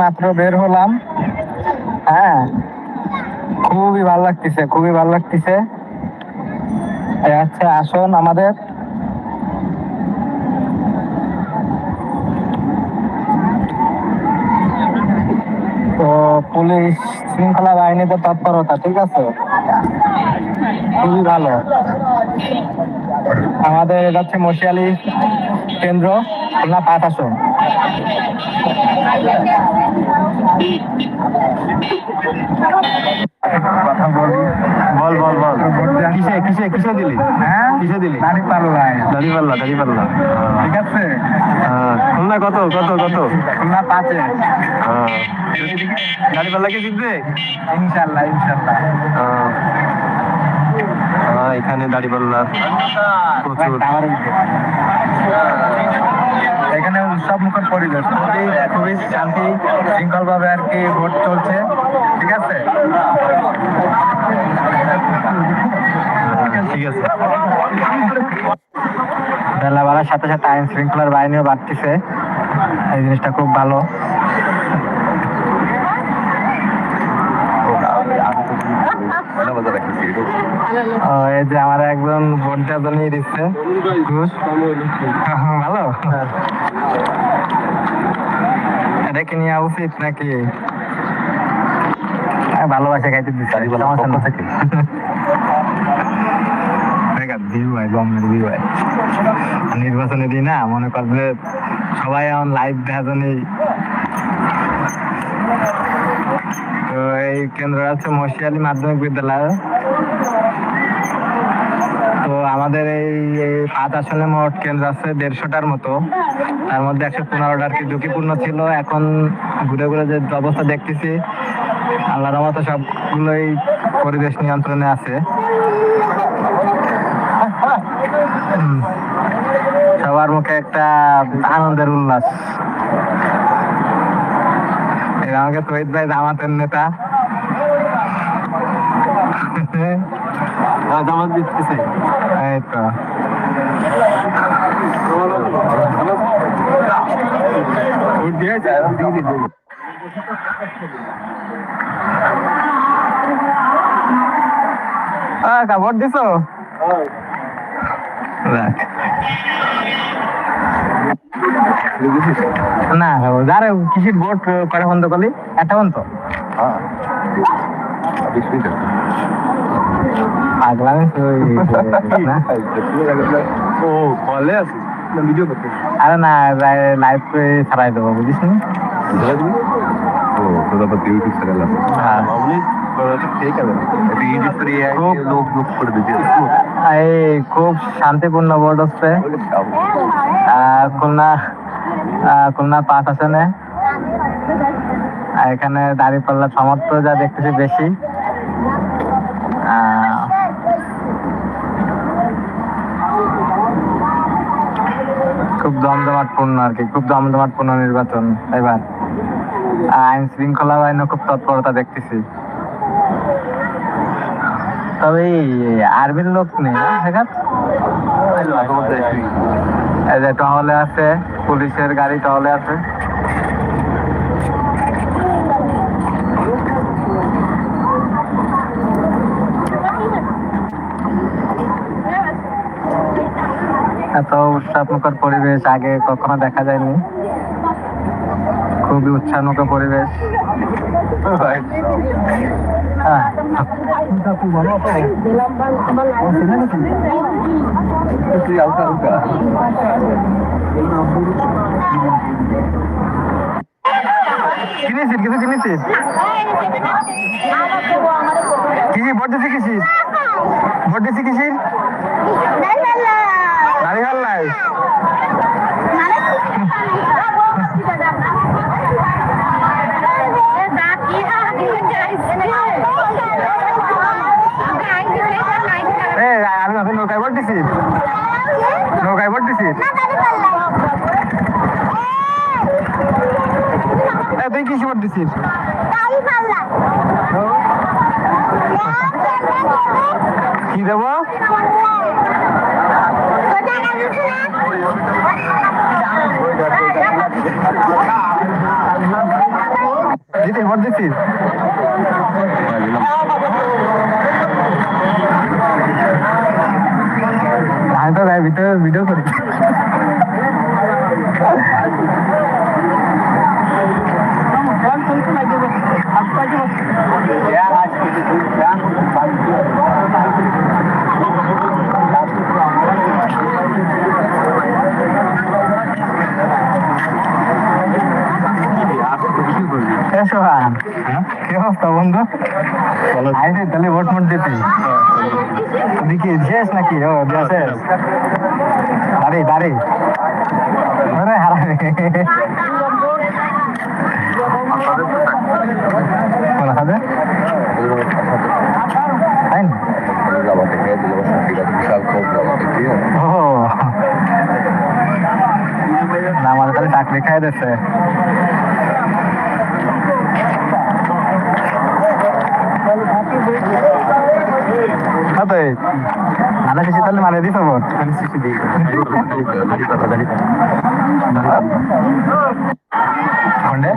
মাত্র বের হলাম হ্যাঁ খুবই ভালো লাগতেছে, খুবই ভালো লাগতেছে। হচ্ছে আসন আমাদের। তো পুলিশ শৃঙ্খলা বাহিনীতে তৎপরতা, ঠিক আছে? খুবই ভালো। আমাদের এটা হচ্ছে মশিয়ালি কেন্দ্র। খুলনা পাঁচ আসন। কথা বলি। বল বল বল। কিসে কিসে কিসে দিলি? হ্যাঁ? কিসে দিলি? দাঁড়ি পাল্লায় দাড়ি পাল্লা। দাড়ি পাল্লা ঠিক আছে? খুলনা কত কত কত? খুলনা পাঁচে। দাড়ি পাল্লা কি জিতবে? ইনশাল্লাহ ইনশাল্লাহ এখানে দাড়ি পাল্লা প্রচুর। টাওয়ার উঠবে। এখানে উৎসব মুখর পরিবেশ। খুবই খুবই শান্তি শৃঙ্খল ভাবে আর কি ভোট চলছে। ঠিক আছে? হ্যাঁ, ঠিক আছে। বেলা বাড়ার সাথে সাথে আইন শৃঙ্খলার বাহিনীও বাড়তেছে। এই জিনিসটা খুব ভালো। এই যে আমার একজন ভোট দেওয়া নিয়ে দিচ্ছে। ভালো? কি নেওয়া উচিত নাকি? হ্যাঁ, ভালোবাসা খাইতে দিচ্ছে সমস্যা থাকে। হয় নির্বাচনে দিই না মনে করবে সবাই এখন লাইভ দেখা জানি। তো এই কেন্দ্র আছে মশিয়ালি মাধ্যমিক বিদ্যালয়। আমাদের এই পাঁচ আসনে মোট কেন্দ্র আছে দেড়শোটার মতো। তার মধ্যে একশো পনেরোটা আর কি ঝুঁকিপূর্ণ ছিল। এখন ঘুরে ঘুরে যে অবস্থা দেখতেছি, আল্লাহর মতো সবগুলোই পরিবেশ নিয়ন্ত্রণে আছে। সবার মুখে একটা আনন্দের উল্লাস। আমাকে শহীদ ভাই জামাতের নেতা। জামাত জিততেছে এই তো। আহ, ভোট দিছো? না যারে কৃষির ভোট করে বন্ধ করলি? একটা বন্ধ। পাগলামি তো ওই- না? ও কলে আছিস না ভিডিও করতে আরে না লাইভ করে ছাড়াই দেবো বুঝিস নি ও তোর আবার ইউটিউব চ্যানেল আছে হ্যাঁ। মামুনি তোর তো ঠিক আছে এটা ইউটিউব করে খুব- শান্তিপূর্ণ বোর্ড হচ্ছে আহ, খুলনা খুলনা পাঁচ আসনে আর এখানে দাঁড়িপাল্লা সমর্থ যা দেখতেছি বেশি খুব দমদমাটপূর্ণ আর কি, খুব দমদমাটপূর্ণ নির্বাচন এবার। আইন শৃঙ্খলা বাহিনী খুব তৎপরতা দেখতেছি। তবে আর্মির লোক নেই সেখানে টহলে আছে, পুলিশের গাড়ি টহলে আছে। এত উৎসবমুখর পরিবেশ আগে কখনো দেখা যায়নি খুবই উৎসাহমুখর পরিবেশ হ্যাঁ কিনেছিস কিছু কিনেছিস কি কি ভোট দিছি কিসির ভোট দিছি কিসির দাঁড়িয়ে নাই কি দেবো দিদি ভোট দিচ্ছিস আমি তো ভিতরে ভিডিও করি। অবস্থা বন্ধু আইসে তাহলে ভোট মোট দিতে দেখি শেষ নাকি ও শেষ দাঁড়ি দাঁড়ি হারাবে কোন হাতে তাই না বিশাল কম যাওয়াতে ঠিক আছে ও না আমাদের তাহলে চাকরি খাই দিচ্ছে কত আধা শিশি তাহলে মানে দিস ভোট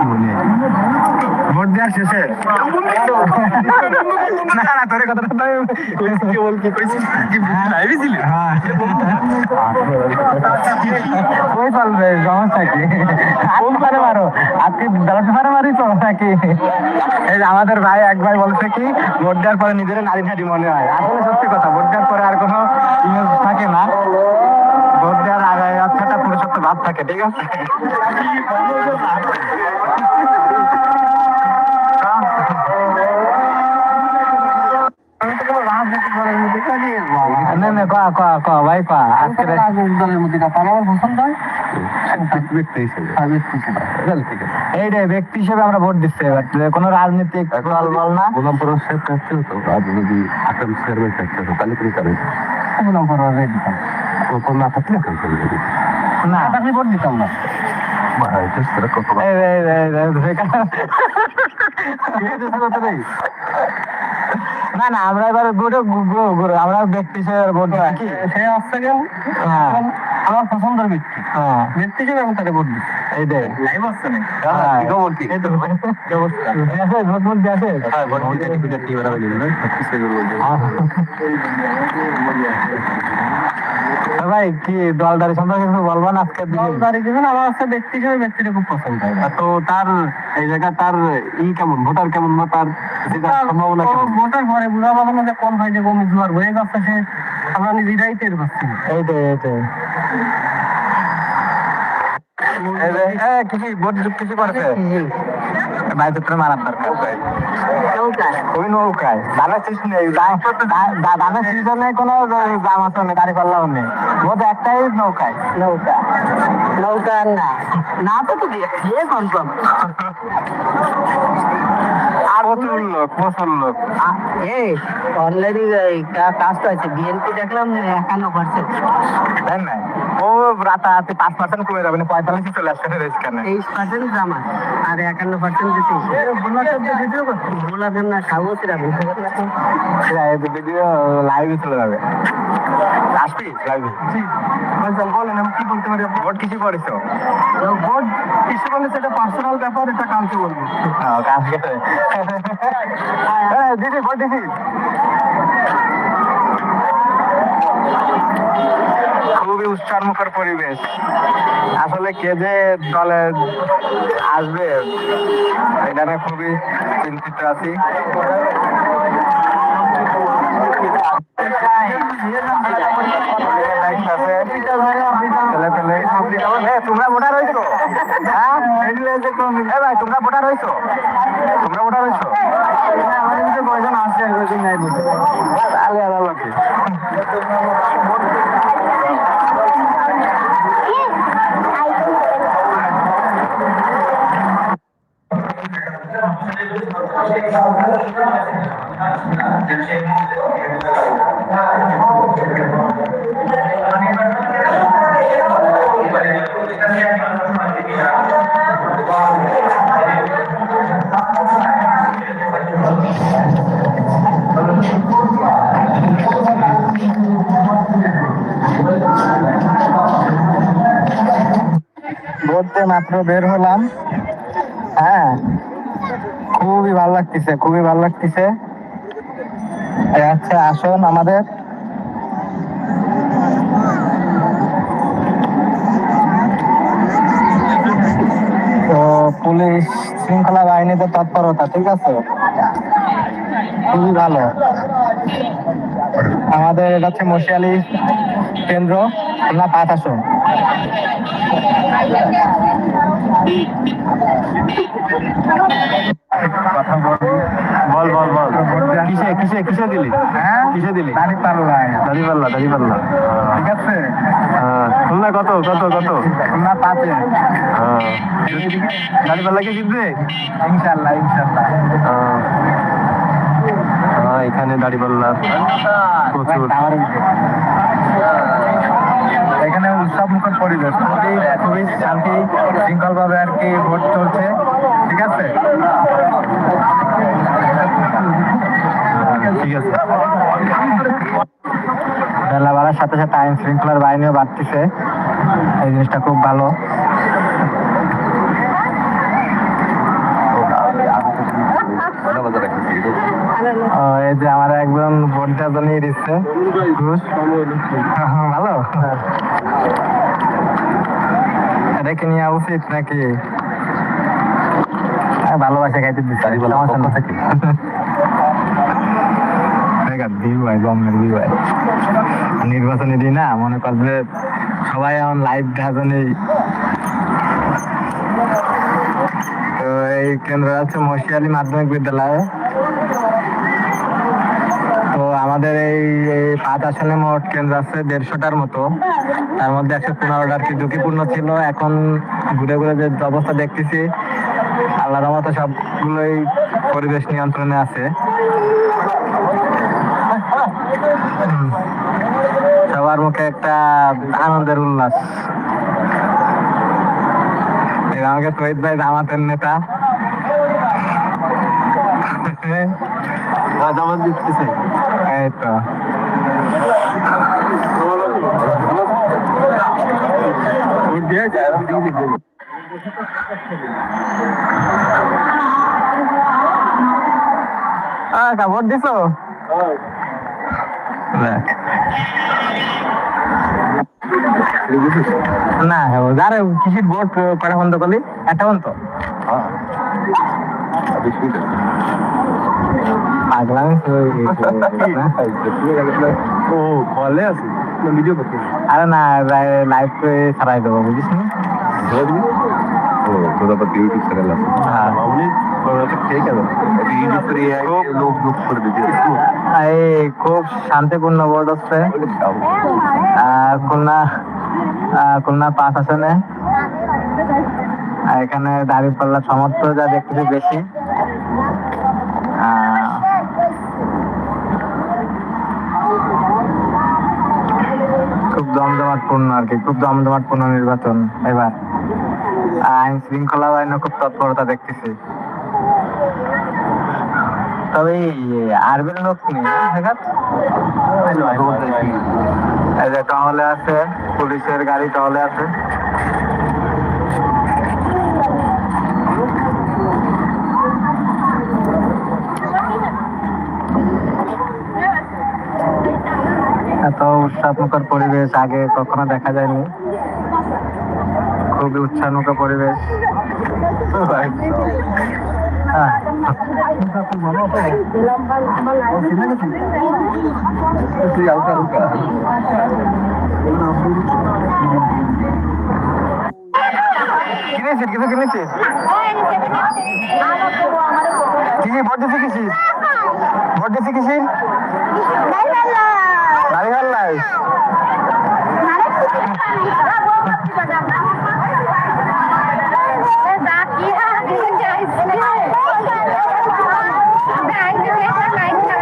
কোনটা? ভোট দেওয়ার শেষে না না তোর কথাটা তো হ্যাঁ ওই চলবে সমস্যা কি? কোন পারে মারো আজকে দশ পারে মারি তো নাকি এই আমাদের ভাই এক ভাই বলছে কি ভোট দেওয়ার পরে নিজের নারী নারী মনে হয়। আসলে সত্যি কথা ভোট দেওয়ার পরে আর কোনো ইমেজ থাকে না। ভোট দেওয়ার আগে আচ্ছাটা পুরুষত্ব ভাব থাকে ঠিক আছে? না না ক ক ক ভাই পা আজকে এই রে ব্যক্তি হিসেবে আমরা ভোট দিচ্ছি এবার কোনো রাজনীতিক দল বল না গোলামপুরের শেষ থাকছে তো আর যদি আসাম চেয়ারম্যান থাকছে তো তাহলে কি করে কখন না থাকলে কেন না আপনি ভোট দিতাম না ভাই চেষ্টা কত এই, এই, এই, এই, বেকার। না না আমরা এবার ভোটে গ্রো গ্রো আমরা ব্যক্তি হিসেবে ভোট সে আসছে কেন হ্যাঁ। আমার পছন্দের ব্যক্তি। ব্যক্তি হিসেবে আমি তাকে ভোট দিচ্ছি। এই লাইভ নাকি হ্যাঁ। খবর কি এই তো অবস্থা হ্যাঁ কি না কিছু ভাই কি দলদারি সম্পর্কে কিছু বলব না দলদারি দিবেন আমার হচ্ছে ব্যক্তি হিসেবে ব্যক্তিটা খুব পছন্দ তো তার এই জায়গা তার ই কেমন ভোটার কেমন বা তার যেটা সম্ভাবনা কেমন ভোটের পরে বুঝা পাবো না যে কোন ভাই যে কমি জোয়ার হয়ে যাচ্ছে সে আমরা নিজেরাই টের পাচ্ছি। এইটাই এইটাই এই যে, নৌকা না না তো কনফার্ম আর প্রচুর লোক প্রচুর অলরেডি কাজটা আছে বিএনপি দেখলাম একান্ন পার্সেন্ট তাই না ও রাতারাতি পাঁচ পার্সেন্ট কমে যাবে পঁয়তাল্লিশ চলে আসছে রেস্কানে তেইশ পার্সেন্ট জামা আর একান্ন পার্সেন্ট দিতে গোলাপের না খাব সেটা ভিডিও লাইভে চলে যাবে। আসবি? লাইভে বলেন আমি কি বলতে পারি? ভোট কিছু করেছ? ভোট কিছু বলে সেটা পার্সোনাল ব্যাপার এটা কালকে বলব কাজকে দিদি ভোট দিদি। খুবই উৎসাহমুখর পরিবেশ। আসলে কে যে দলে আসবে এটা খুবই চিন্তিত আছি। এ, তোমরা মাত্র বের হলাম। হ্যাঁ খুবই ভালো লাগতেছে, খুবই ভালো লাগতেছে। আচ্ছা আসুন আমাদের। তো পুলিশ শৃঙ্খলা বাহিনীতে তৎপরতা, ঠিক আছে? খুবই ভালো। আমাদের এটা হচ্ছে মশিয়ালি কেন্দ্র, খুলনা পাঁচ আসন। বল বল বল কিসে কিসে কিসে দিলি? হ্যাঁ? কিসে দিলি? দাড়ি পাল্লা দাড়ি পাল্লা দাড়ি পাল্লা ঠিক আছে। খুলনা কত কত কত? খুলনা পাঁচে। দাড়ি পাল্লা কে জিতবে? ইনশাল্লাহ ইনশাল্লাহ এখানে দাড়ি পাল্লা প্রচুর। এখানে উৎসব মুখর পরিবেশ। খুবই খুবই শান্তি শৃঙ্খলভাবে আর কি ভোট চলছে। ঠিক আছে? ঠিক আছে। বেলা বাড়ার সাথে সাথে আইন শৃঙ্খলার বাহিনীও বাড়তেছে। এই জিনিসটা খুব ভালো কটা বাজার রাখছি ও, এই যে আমার একজন ভোটটা তো নিয়ে দিচ্ছে। ঘুষ ভালো রেখে নেওয়া উচিত নাকি? ভালোবাসা খাইতে দিচ্ছে নির্বাচনে দিই না মনে কর যে সবাই এখন লাইভ দেখাজনে তো এই কেন্দ্র আছে মশিয়ালি মাধ্যমিক বিদ্যালয়। আমাদের এই পাঁচ আসনে মোট কেন্দ্র আছে দেড়শোটার মতো। তার মধ্যে একশো পনেরোটা আর কি ঝুঁকিপূর্ণ ছিল। এখন ঘুরে ঘুরে যে অবস্থা দেখতেছি, আল্লাহর মতো সবগুলোই পরিবেশ নিয়ন্ত্রণে আছে। সবার মুখে একটা আনন্দের উল্লাস। আমাকে তহিদ ভাই জামাতের নেতা। জামাত দিতেছে এই তো আহ ভোট দিছো? না যারে কিসির ভোট করা বন্ধ করলি, একটা বন্ধ পাগলামি ও কলে আছে। ভিডিও করতে আরে না লাইভ করে ছাড়াই দেবো বুঝিস না? ও তোর আবার ইউটিউব চ্যানেল আছে। হ্যাঁ। খুব শান্তিপূর্ণ হচ্ছে খুলনা খুলনা পাঁচ আসনে আর এখানে সমর্থ যা দেখতেছি বেশি খুব জমজমাটপূর্ণ আর কি, খুব জমজমাটপূর্ণ নির্বাচন এবার। আইন শৃঙ্খলা বাহিনী খুব তৎপরতা দেখতেছি। তবে আরবের লোক নেই টহলে আছে, পুলিশের গাড়ি তাহলে আছে এত উৎসাহমুখর পরিবেশ আগে কখনো দেখা যায়নি। খুবই উৎসাহমুখর পরিবেশ। হ্যাঁ কিনেছিস কিছু কিনেছিস কি ভোট দিছি কিসি ভোট দিছি কিসি গাড়ি হাল্লাই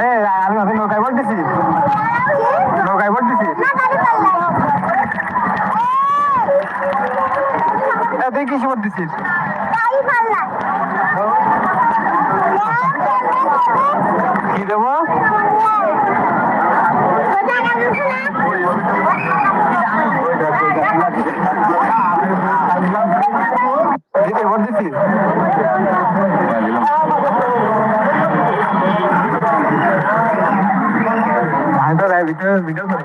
এ আমি ওকে নৌকায় ভোট দিছি নৌকায় ভোট দিছি এ, তুই কিসে ভোট দিছিস কি দেবো Thank you. দিতে ভিডিও করে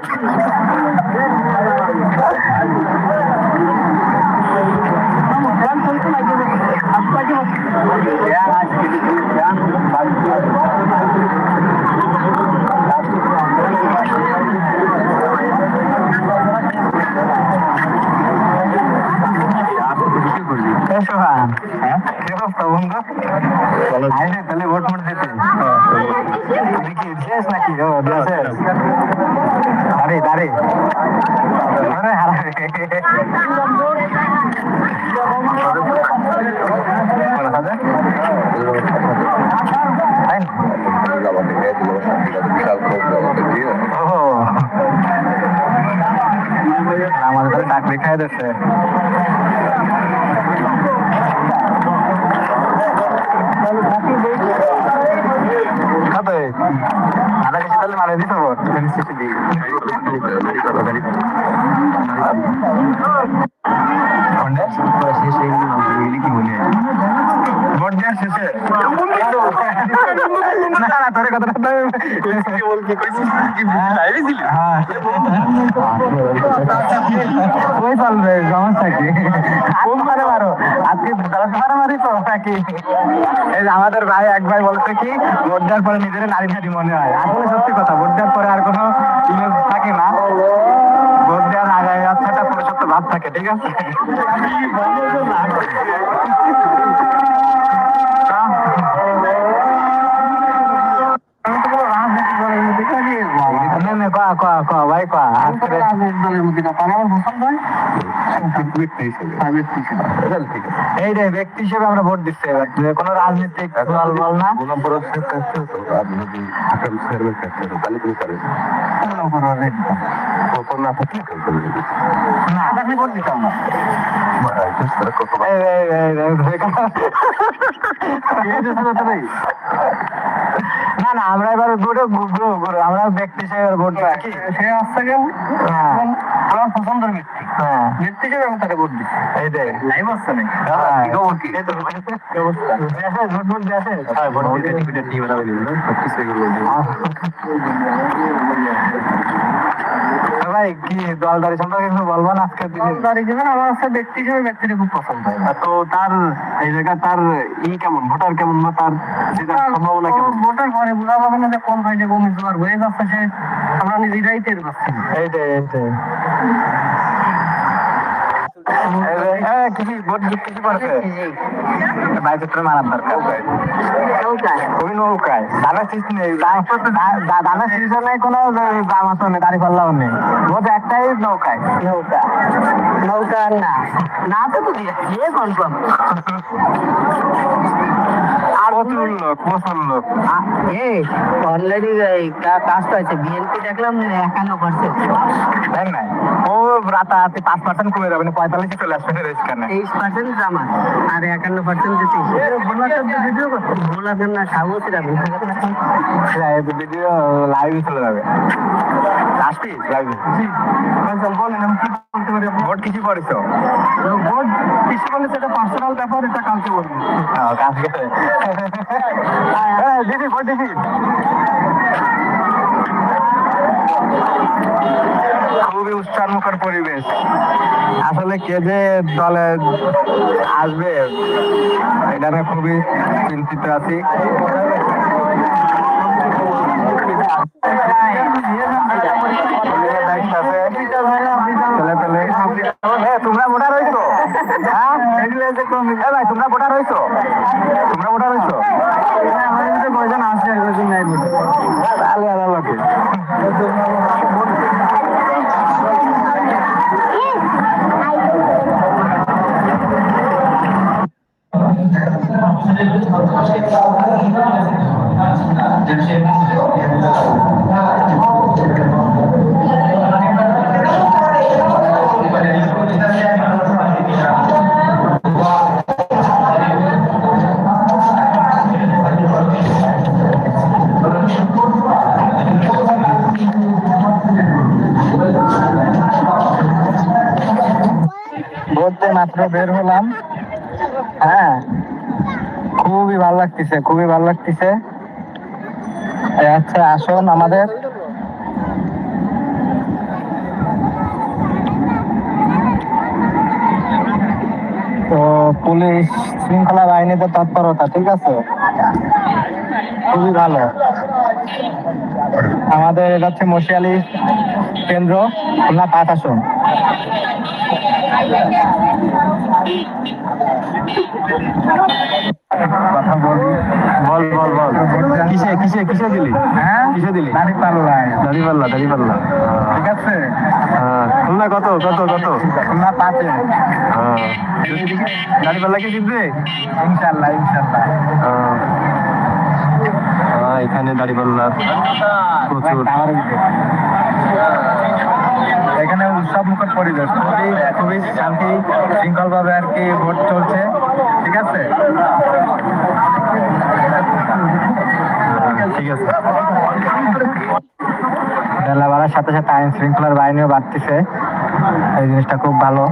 সোহান হ্যাঁ কি অবস্থা বন্ধু আইনে তাহলে ভোট মোট দিতে তুমি কি শেষ নাকি ও শেষ দাঁড়ি দাঁড়ি আরে হারারে কোন হাজার তাই না? আমাদের মেয়ে দিল বিশাল খোঁজ আমাদের দিয়ে ও আমাদের তাহলে চাকরি খাই দিচ্ছে কত আধা কেজি তাহলে মানে দিতে ভোট ভোট দেওয়ার শেষে হ্যাঁ। ওই চলবে সমস্যা কি? কোন পারে মারো? আজকে দশ বারো মারি তো নাকি? এই আমাদের ভাই এক ভাই বলছে কি ভোট দেওয়ার পরে নিজের নারী নারী মনে হয়। আসলে সত্যি কথা ভোট দেওয়ার পরে আর কোনো ইমেজ থাকে না। ভোট দেওয়ার আগে আছে একটা ভাব থাকে ঠিক আছে? এই ব্যক্তি হিসেবে আমরা ভোট দিচ্ছি এবার কোনো রাজনীতিক দল বল না না না না না আমরা এবার ভোটে ঘুরবো ঘুরবো আমরা ব্যক্তি হিসেবে ভোট দিচ্ছি সে আসছে কেন? হ্যাঁ। আমার পছন্দের ব্যক্তি। হ্যাঁ। ব্যক্তি হিসেবে আমি তাকে ভোট দিচ্ছি। এই দে লাইভ আসছে নাকি? হ্যাঁ। খবর? কি? কি দেশে ভোট ভোট দেশে হ্যাঁ ভোট দিতে টিকিট টিকিট বানাবে ভাই কি দলদারি সম্পর্কে কিছু বলব না আজকে দলদারি যেমন আমার কাছে ব্যক্তি হিসেবে ব্যক্তিটা খুব পছন্দ। তো তার এই জায়গা তার ই কেমন? ভোটার কেমন বা তার সম্ভাবনা কেমন? ভোটার পরে বোঝা যাবে না যে কোন ভাইটা কোন জোয়ার হয়ে যাচ্ছে সে আমরা নিজেরাই টের পাচ্ছি এইটাই এইটাই। ওই নৌকায় ধানের শীষ নেই শীষে নেই কোনো দামাতো নেই দাড়ি পাল্লাও নেই ভোট একটাই নৌকায় নৌকা নৌকা না না তো দিয়ে কনফার্ম প্রচুর লোক প্রচুর লোক এই অলরেডি কাজটা হয়েছে বিএনপি দেখলাম একান্ন পার্সেন্ট দেখ নাই। ও রাতারাতি পাঁচ পার্সেন্ট কমে যাবে না পঁয়তাল্লিশে চলে আসবে এখানে তেইশ পার্সেন্ট জামা আর একান্ন পার্সেন্ট যেতে বোলার না খাব ভিডিও লাইভে চলে যাবে। আসবি লাইভে বলেন আমি ভোট কিছু করিস ভোট কিছু বলে সেটা পার্সোনাল ব্যাপার এটা কালকে বলব। কালকে। হ্যাঁ দিদি ভোট দিদি। খুবই উৎসাহমুখর পরিবেশ। আসলে কে যে দলে আসবে এটা খুবই চিন্তিত আছি তোমরা ভোটার হইছো হ্যাঁ এ ভাই তোমরা ভোটার হইছো তোমরা ভোটার হইছো মাত্র বের হলাম। হ্যাঁ খুবই ভালো লাগতেছে, খুবই ভালো লাগতেছে। আচ্ছা আসুন আমাদের। তো পুলিশ শৃঙ্খলা বাহিনীতে তৎপরতা, ঠিক আছে? খুবই ভালো। আমাদের এটা হচ্ছে মশিয়ালি কেন্দ্র, খুলনা পাঠ আসন। বল বল কিসে কিসে কিসে দিলি? হ্যাঁ? কিসে দিলি? দাড়ি পাল্লা দাড়ি পাল্লা দাড়ি পাল্লা ঠিক আছে? খুলনা কত কত কত? খুলনা পাঁচে। দাড়ি পাল্লা কি জিতবে? ইনশাল্লাহ ইনশাল্লাহ। এখানে দাড়ি পাল্লা প্রচুর। এখানে উৎসব মুখর পরিবেশ। খুবই খুবই শান্তি শৃঙ্খল ভাবে আর কি ভোট চলছে। ঠিক আছে? ঠিক আছে। বেলা বাড়ার সাথে সাথে আইন শৃঙ্খলার বাহিনীও বাড়তেছে। এই জিনিসটা খুব ভালো।